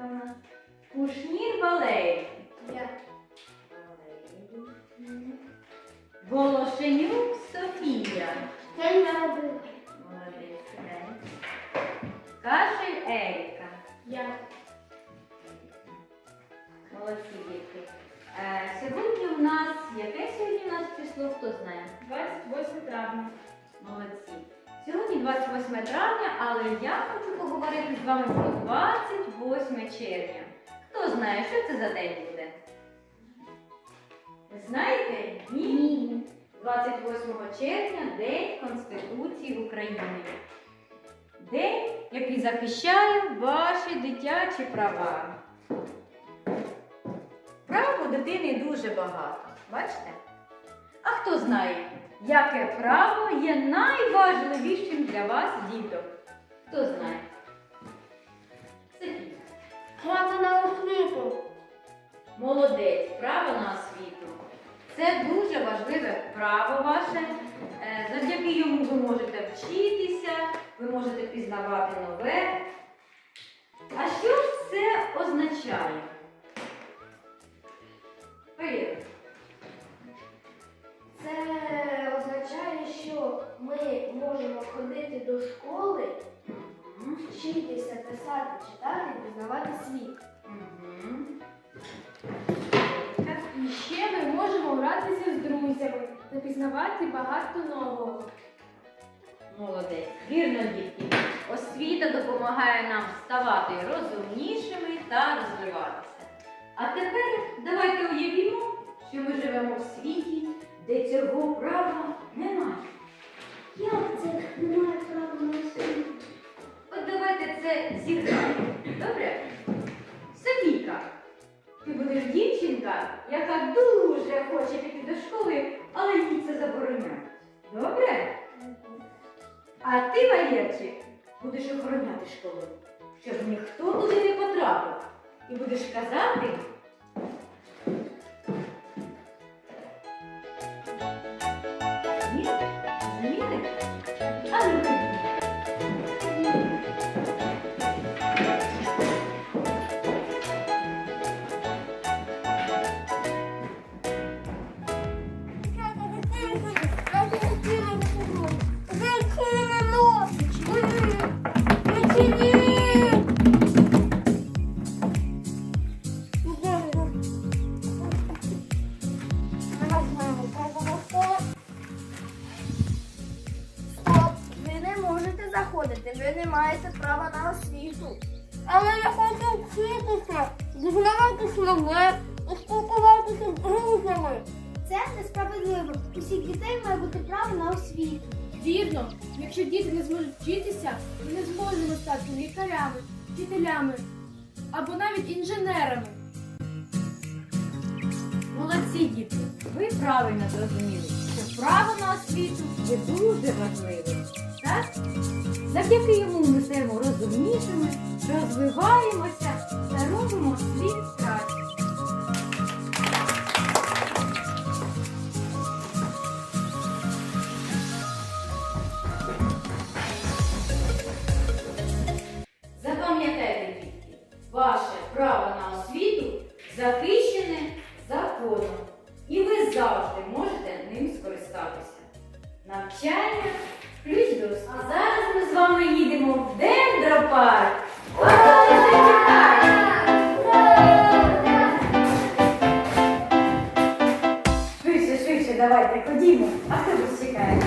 вона? Кушнір балей. Я. Волошенюк Софія. Я не робила. Молодець. Кашель Еріка. Я. Молодці дітки. Е, сьогодні у нас, яке сьогодні у нас число, хто знає? 28 травня. Молодці. Сьогодні 28 травня, але я хочу поговорити з вами про 20 28 червня. Хто знає, що це за день буде? Знаєте? Ні. 28 червня День Конституції України. День, який захищає ваші дитячі права. Прав у дитини дуже багато. Бачите? А хто знає, яке право є найважливішим для вас, діток? Хто знає? Софія. На освіту. Молодець, право на освіту. Це дуже важливе право ваше. Е, Завдяки йому ви можете вчитися, ви можете пізнавати нове. А що ж це означає? Це означає, що ми можемо ходити до школи, вчитися, писати, читати пізнавати світ. І ще ми можемо гратися з друзями та пізнавати багато нового. Молодець. Вірно, дітки. Освіта допомагає нам ставати розумнішими та розвиватися. А тепер давайте уявімо, що ми живемо в світі, де цього права ти будеш дівчинка, яка дуже хоче піти до школи, але їй це забороняють. Добре? А ти, Валерчик, будеш охороняти школу, щоб ніхто туди не потрапив. І будеш казати. Ви не маєте права на освіту. Але я хочу вчитися, дізнаватися нове і спілкуватися з друзями. Це несправедливо. Усіх дітей має бути право на освіту. Вірно, якщо діти не зможуть вчитися, ми не зможемо стати лікарями, вчителями або навіть інженерами. Молодці діти, ви правильно зрозуміли, що право на освіту є дуже важливим. Так? Завдяки йому ми стаємо розумнішими, розвиваємося та робимо світ краще. Запам'ятайте, дітки, ваше право на освіту захищене законом, і ви завжди можете ним скористатися. Навчання в дендропарк. Швидше, швидше, давайте ходімо. Автобус чекає.